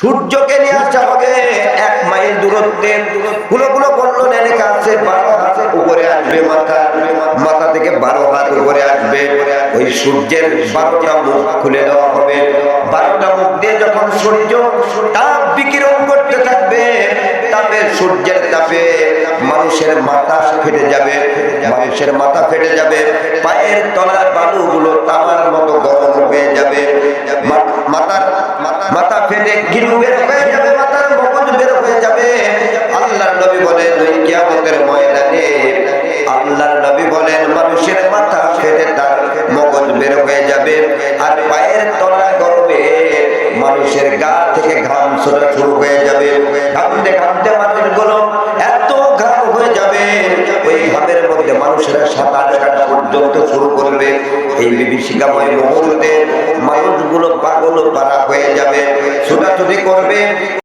সূর্যকে নিয়ে আসা হবে। এক মাইল দূরত্বে। গুলো গুলো বলল লেখা আছে বারো হাত উপরে আসবে মাথা। মাথা থেকে বারো হাত উপরে আসবে। ওই সূর্যের বারোটা মুখ খুলে দেওয়া হবে। বারোটা মুখ দিয়ে যখন সূর্য তাপ বিকিরণ করতে থাকবে, তাপে সূর্যের তাপে মানুষের মাথা ফেটে যাবে। মানুষের মাথা ফেটে যাবে। পায়ের তলার বালুগুলো তামার মতো গরম ফেটে বের হয়ে যাবে মাথার মগজ হয়ে যাবে। আল্লাহর নবী বলেন, ওই কিয়ামতের ময়দানে আল্লাহর নবী বলেন, মানুষের মাথা ফেটে তার মগজ বের হয়ে যাবে। আর পায়ের তলা গরমে মানুষের গা থেকে ঘাম ছোটা শুরু হয়ে যাবে। ঘামতে ঘামতে মানুষগুলো এত ঘাম হয়ে যাবে। ওই ঘামের মধ্যে মানুষেরা সাঁতার কাটা পর্যন্ত শুরু করবে। এই বিভীষিকাময় মুহূর্তে মানুষগুলো পাগল পারা হয়ে যাবে। ছোটাছুটি করবে।